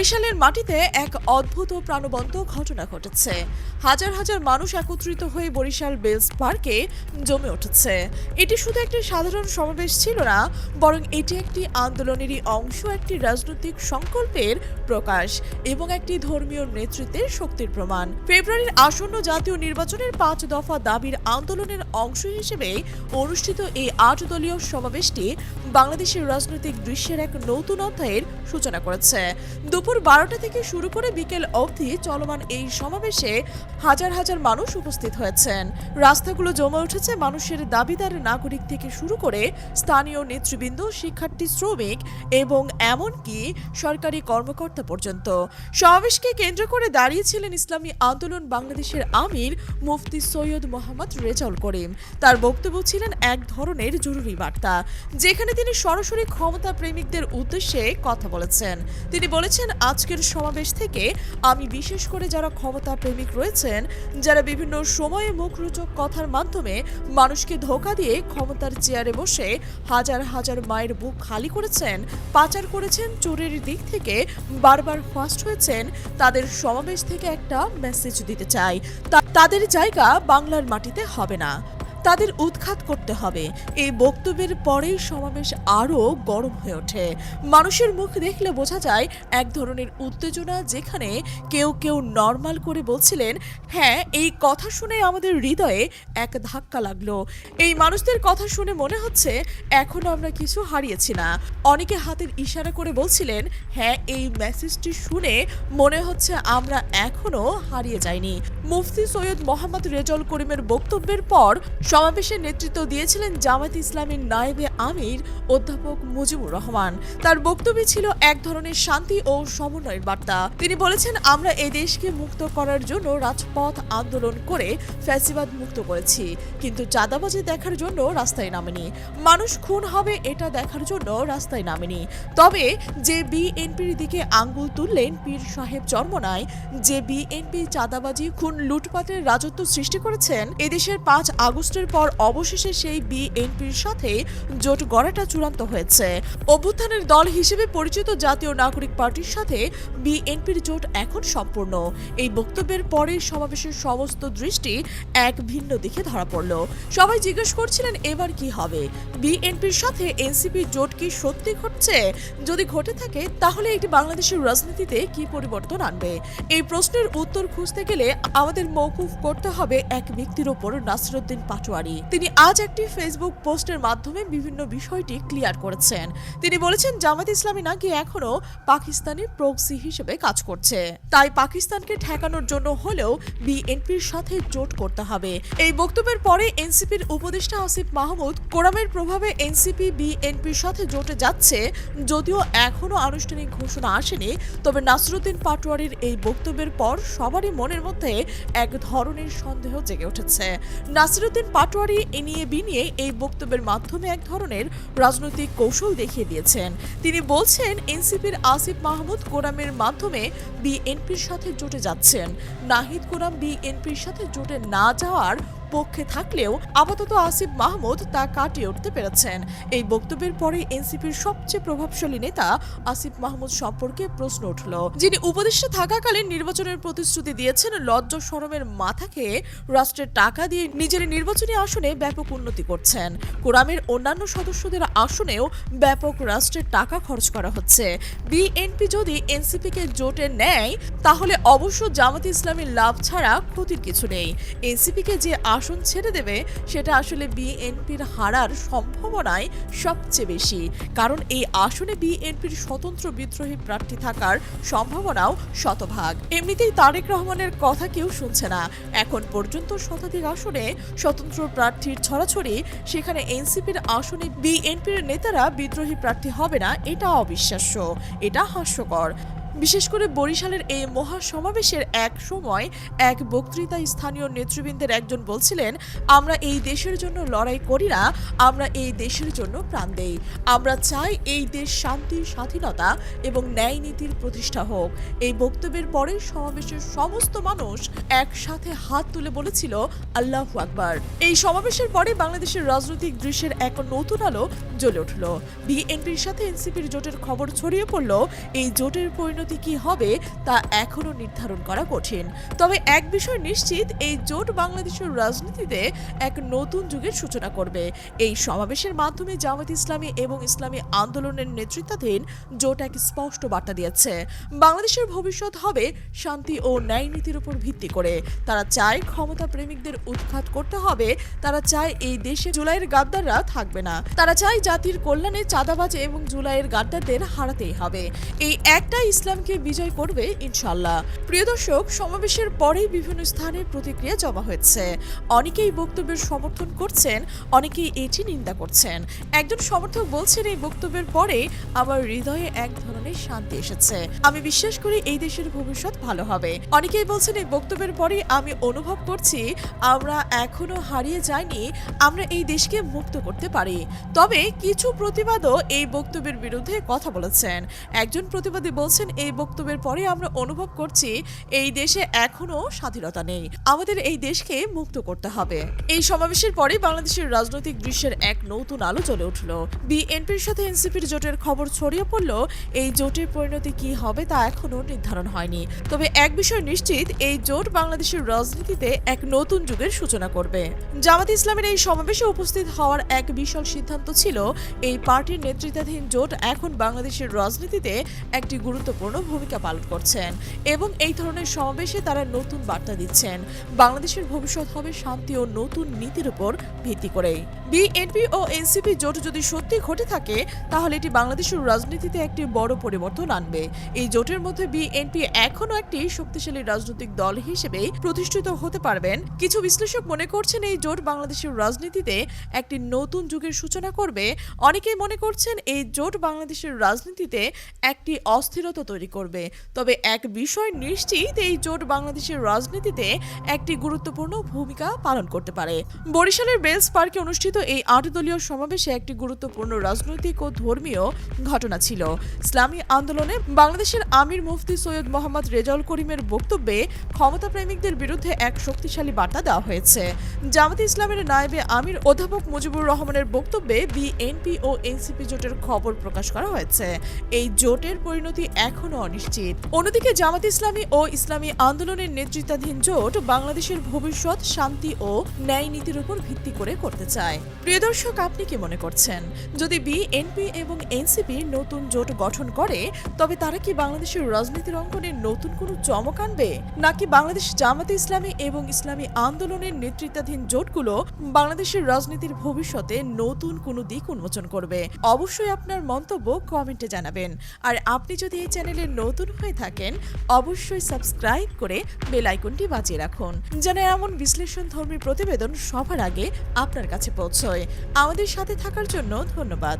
বরিশালের মাটিতে এক অদ্ভুত প্রাণবন্ত ঘটনা ঘটেছে। হাজার হাজার মানুষ একত্রিত হয়ে বরিশাল বেলস পার্কে জমে উঠেছে। এটি শুধু একটি সাধারণ সমাবেশ ছিল না, বরং এটি একটি আন্দোলনেরই অংশ, একটি রাজনৈতিক সংকল্পের প্রকাশ এবং একটি ধর্মীয় নেতৃত্বের শক্তির প্রমাণ। ফেব্রুয়ারির আসন্ন জাতীয় নির্বাচনের পাঁচ দফা দাবির আন্দোলনের অংশ হিসেবে অনুষ্ঠিত এই আট দলীয় সমাবেশটি বাংলাদেশের রাজনৈতিক দৃশ্যের এক নতুন অধ্যায়ের সূচনা করেছে। দুপুর বারোটা থেকে শুরু করে বিকেল অবধি চলমান এই সমাবেশে হাজার হাজার মানুষ উপস্থিত হয়েছেন। রাস্তাগুলো জমে উঠেছে মানুষের দাবিদার নাগরিক থেকে শুরু করে স্থানীয় নেতৃবৃন্দ, শিক্ষার্থী, শ্রমিক এবং এমনকি সরকারি কর্মকর্তা পর্যন্ত। সমাবেশকে কেন্দ্র করে দাঁড়িয়েছিলেন ইসলামী আন্দোলন বাংলাদেশের আমির মুফতি সৈয়দ মোহাম্মদ রেজাউল করিম। তার বক্তব্য ছিলেন এক ধরনের জরুরি বার্তা, যেখানে তিনি সরাসরি ক্ষমতা প্রেমিকদের উদ্দেশ্যে কথা বলেছেন। তিনি বলেছেন আজকের সমাবেশ থেকে আমি বিশেষ করে যারা ক্ষমতা প্রেমিক রয়েছেন, যারা বিভিন্ন সময়ে মুখরোচক কথার মাধ্যমে মানুষকে ধোকা দিয়ে ক্ষমতার চেয়ারে বসে হাজার হাজার মায়ের বুক খালি করেছেন, পাচার করেছেন, চোরের দিক থেকে বারবার ফাস্ট হয়েছেন, তাদের সমাবেশ থেকে একটা মেসেজ দিতে চাই। তাদের জায়গা বাংলার মাটিতে হবে না। তাদের উৎখাত করতে হবে। এই বক্তব্যের পরেই সমাবেশ আরও গরম হয়ে ওঠে। মানুষের মুখ দেখলে বোঝা যায়, এক ধরনের উত্তেজনা যেখানে কেউ কেউ নর্মাল করে বলছিলেন হ্যাঁ এই কথা শুনে আমাদের হৃদয়ে এক ধাক্কা লাগল। এই মানুষদের কথা শুনে মনে হচ্ছে এখনও আমরা কিছু হারিয়েছি না। অনেকে হাতের ইশারা করে বলছিলেন হ্যাঁ এই মেসেজটি শুনে মনে হচ্ছে আমরা এখনও হারিয়ে যাইনি। মুফতি সৈয়দ মোহাম্মদ রেজল করিমের বক্তব্যের পর সমাবেশে নেতৃত্ব দিয়েছিলেন জামায়াত ইসলামীর নায়েবে আমির অধ্যাপক মুজিবুর রহমান। তার বক্তব্যে ছিল এক ধরনের শান্তি ও সমন্বয়ের বার্তা। তিনি বলেছেন, আমরা এই দেশকে মুক্ত করার জন্য রাজপথ আন্দোলন করে ফ্যাসিবাদ মুক্ত করেছি। কিন্তু চাঁদাবাজি দেখার জন্য রাস্তায় নামেনি। মানুষ খুন হবে এটা দেখার জন্য রাস্তায় নামেনি। তবে যে বিএনপির দিকে আঙ্গুল তুললেন পীর সাহেব চর্মনায়, যে বিএনপি চাঁদাবাজি, খুন, লুটপাটের রাজত্ব সৃষ্টি করেছেন এদেশের পাঁচ আগস্টের পর অবশেষে সেই বিএনপির সাথে জোট গড়াটা চূড়ান্ত হয়েছে। অভ্যুত্থানের দল হিসেবে পরিচিত জাতীয় নাগরিক পার্টির সাথে বিএনপির জোট এখন সম্পূর্ণ। এই বক্তব্যের পরে সমাবেশের সমস্ত দৃষ্টি এক ভিন্ন দিকে ধরা পড়ল। সবাই জিজ্ঞেস করছিলেন, এবার কি হবে? বিএনপির সাথে এনসিপি জোট কি সত্যি ঘটছে? যদি ঘটে থাকে, তাহলে এটি বাংলাদেশের রাজনীতিতে কি পরিবর্তন আনবে? এই প্রশ্নের উত্তর খুঁজতে গেলে আমাদের মৌকুফ করতে হবে এক ব্যক্তির ওপর নাসিরুদ্দিন পাটোয়ারি তিনি আজ একটি ফেসবুক পোস্টের মাধ্যমে বিভিন্ন বিষয়টি ক্লিয়ার করেছেন। তিনি বলেছেন, জামাত ইসলামী নাকি এখনও পাকিস্তানি প্রক্সি হিসেবে কাজ করছে। তাই পাকিস্তানকে ঠেকানোর জন্য হলেও বিএনপির সাথে জোট করতে হবে। এই বক্তব্যের পরে এনসিপির উপদেষ্টা আসিফ মাহমুদ, কোরামের প্রভাবে এনসিপি বিএনপির সাথে জোটে যাচ্ছে যদিও এখনও আনুষ্ঠানিক ঘোষণা আসেনি। তবে নাসরুদ্দিন পাটোয়ারির এই বক্তব্যের পর সবারই মনের মধ্যে এক ধরনের সন্দেহ জেগে উঠেছে। নাসিরুদ্দিন পাটোয়ারি এ নিয়ে বিনিয়ে এই বক্তব্যের মাধ্যমে এক ধরনের রাজনৈতিক কৌশল দেখিয়ে দিয়েছেন। তিনি বলছেন, এনসিপির আসিফ মাহমুদ কোরামের মাধ্যমে বিএনপির সাথে জোটে যাচ্ছেন। নাহিদ কোরাম বিএনপির সাথে জোটে না যাওয়ার পক্ষে থাকলেও আপাতত আসিফ মাহমুদ তা কাটিয়ে উঠতে পেরেছেন। এই বক্তব্যের পরে এনসিপির সবচেয়ে প্রভাবশালী নেতা আসিফ মাহমুদ সম্পর্কে প্রশ্ন উঠল। যিনি উপদেষ্টা থাকাকালীন নির্বাচনের প্রতিশ্রুতি দিয়েছেন, লজ্জা শরমের মাথা খেয়ে রাষ্ট্রের টাকা দিয়ে নিজের নির্বাচনী আসনে ব্যাপক উন্নতি করছেন। কোরামের অন্যান্য সদস্যদের আসনেও ব্যাপক রাষ্ট্রের টাকা খরচ করা হচ্ছে। বিএনপি যদি এনসিপিকে জোটে নেয়, তাহলে অবশ্য জামাত ইসলামীর লাভ ছাড়া ক্ষতির কিছু নেই। এনসিপিকে যে আসন ছেড়ে দেবে, সেটা আসলে বিএনপির হারার সম্ভাবনাই সবচেয়ে বেশি। কারণ এই আসনে বিএনপির স্বতন্ত্র বিদ্রোহী প্রার্থী থাকার সম্ভাবনাও শতভাগ। এমনিতেই তারেক রহমানের কথা কেউ শুনছে না। এখন পর্যন্ত শতাধিক আসনে স্বতন্ত্র প্রার্থীর ছড়াছড়ি, সেখানে এনসিপির আসনে বিএনপির নেতারা বিদ্রোহী প্রার্থী হবে না, এটা অবিশ্বাস্য। এটা হাস্যকর। বিশেষ করে বরিশালের এই মহা সমাবেশের এক সময় এক বক্তৃতা স্থানীয় নেতৃবৃন্দের একজন বলছিলেন, আমরা এই দেশের জন্য লড়াই করি না, আমরা এই দেশের জন্য প্রাণ দেই। আমরা চাই এই দেশ শান্তি স্বাধীনতা এবং ন্যায় নীতির প্রতিষ্ঠা হোক। এই বক্তব্যের পরে সমাবেশের সমস্ত মানুষ একসাথে হাত তুলে বলেছিল, আল্লাহ আকবার। এই সমাবেশের পরে বাংলাদেশের রাজনৈতিক দৃশ্যের এক নতুন আলো জ্বলে উঠল। বিএনপির সাথে এনসিপির জোটের খবর ছড়িয়ে পড়ল। এই জোটের পরিণতি পরিণতি কি হবে তা এখনও নির্ধারণ করা কঠিন। তবে এক বিষয় নিশ্চিত, এই জোট বাংলাদেশের রাজনীতিতে এক নতুন যুগের সূচনা করবে। এই সমাবেশের মাধ্যমে জামাত ইসলামী এবং ইসলামী আন্দোলনের নেতৃত্বাধীন জোট এক স্পষ্ট বার্তা দিয়েছে। বাংলাদেশের ভবিষ্যৎ হবে শান্তি ও ন্যায় নীতির উপর ভিত্তি করে। তারা চায় ক্ষমতা প্রেমিকদের উৎখাত করতে হবে, তারা চায় এই দেশে জুলাইয়ের গাদ্দাররা থাকবে না। তারা চায় জাতির কল্যাণে চাঁদাবাজ এবং জুলাইয়ের গাদ্দারদের হারাতেই হবে। এই একটা ইসলামকে বিজয় করবে ইনশাল্লাহ প্রিয় দর্শক, সমাবেশের পরেই বিভিন্ন স্থানে প্রতিক্রিয়া জমা হয়েছে। অনেকেই বক্তব্যের সমর্থন করছেন, অনেকেই এটি নিন্দা করছেন। একজন সমর্থক বলছেন, এই বক্তব্যের পরে আমার হৃদয়ে এক ধরনের শান্তি এসেছে। আমি বিশ্বাস করি এই দেশের ভবিষ্যৎ ভালো হবে। অনেকেই বলছেন, এই বক্তব্যের পরে আমি অনুভব করছি, আমরা এখনও হারিয়ে যাইনি, আমরা এই দেশকে মুক্ত করতে পারি। তবে কিছু প্রতিবাদও এই বক্তব্যের বিরুদ্ধে কথা বলেছেন। একজন প্রতিবাদী বলছেন এই বক্তব্যের পরে আমরা অনুভব করছি এই দেশে এখনও স্বাধীনতা নেই। আমাদের এই দেশকে মুক্ত করতে হবে। এই সমাবেশের পরে বাংলাদেশের রাজনৈতিক দৃশ্যের এক নতুন আলো চলে উঠল। বিএনপির সাথে এনসিপির জোটের খবর ছড়িয়ে পড়ল। এই জোটের পরিণতি কি হবে তা এখনও নির্ধারণ হয়নি। তবে এক বিষয় নিশ্চিত, এই জোট বাংলাদেশের রাজনীতিতে এক নতুন যুগের সূচনা করবে। জামাত ইসলামের এই সমাবেশে উপস্থিত হওয়ার এক বিশাল সিদ্ধান্ত ছিল, এই পার্টির নেতৃত্বাধীন জোট এখন বাংলাদেশের রাজনীতিতে একটি গুরুত্বপূর্ণ ভূমিকা পালন করছেন এবং এই ধরনের সমাবেশে তারা নতুন বার্তা দিচ্ছেন। বাংলাদেশের ভবিষ্যৎ হবে শান্তি ও নতুন নীতির উপর ভিত্তি করে বিএনপি ও এনসিপি জোট যদি সত্যি ঘটে থাকে, তাহলে এটি বাংলাদেশের রাজনীতিতে একটি বড় পরিবর্তন আনবে। এই জোটের মধ্যে বিএনপি এখনও একটি শক্তিশালী রাজনৈতিক দল হিসেবে প্রতিষ্ঠিত হতে পারবেন। কিছু বিশ্লেষক মনে করছেন এই জোট বাংলাদেশের রাজনীতিতে একটি নতুন যুগের সূচনা করবে। অনেকেই মনে করছেন এই জোট বাংলাদেশের রাজনীতিতে একটি অস্থিরতা তৈরি করবে। তবে এক বিষয় নিশ্চিত, এই জোট বাংলাদেশের রাজনীতিতে একটি গুরুত্বপূর্ণ ভূমিকা পালন করতে পারে। বরিশালের বেলস পার্কে অনুষ্ঠিত এই আট দলীয় সমাবেশে একটি গুরুত্বপূর্ণ রাজনৈতিক ও ধর্মীয় ঘটনা ছিল। ইসলামী আন্দোলনে বাংলাদেশের আমির মুফতি সৈয়দ মোহাম্মদ রেজাউল করিমের বক্তব্যে ক্ষমতা প্রেমিকদের বিরুদ্ধে এক শক্তিশালী বার্তা দেওয়া হয়েছে। জামাতে ইসলামের নায়েবে আমির অধ্যাপক মুজিবুর রহমানের বক্তব্যে বিএনপি ও এনসিপি জোটের খবর প্রকাশ করা হয়েছে। এই জোটের পরিণতি এখনও অনিশ্চিত। অন্যদিকে জামাত ইসলামী ও ইসলামী আন্দোলনের নেতৃত্বাধীন জোট বাংলাদেশের ভবিষ্যৎ, শান্তি ও ন্যায় নীতির উপর ভিত্তি করে করতে চায়। প্রিয় দর্শক, আপনি কি মনে করছেন? যদি বিএনপি এবং এনসিপি নতুন জোট গঠন করে, তবে তারা কি বাংলাদেশের রাজনীতির অঙ্গনে নতুন কোনো চমক আনবে? নাকি বাংলাদেশ জামাতে ইসলামী এবং ইসলামী আন্দোলনের নেতৃত্বাধীন জোটগুলো বাংলাদেশের রাজনীতির ভবিষ্যতে নতুন কোনো দিক উন্মোচন করবে? অবশ্যই আপনার মন্তব্য কমেন্টে জানাবেন। আর আপনি যদি এই চ্যানেলে নতুন হয়ে থাকেন, অবশ্যই সাবস্ক্রাইব করে বেল আইকনটি বাজিয়ে রাখুন। যেন এমন বিশ্লেষণ ধর্মী প্রতিবেদন সবার আগে আপনার কাছে পৌঁছয়। আমাদের সাথে থাকার জন্য ধন্যবাদ।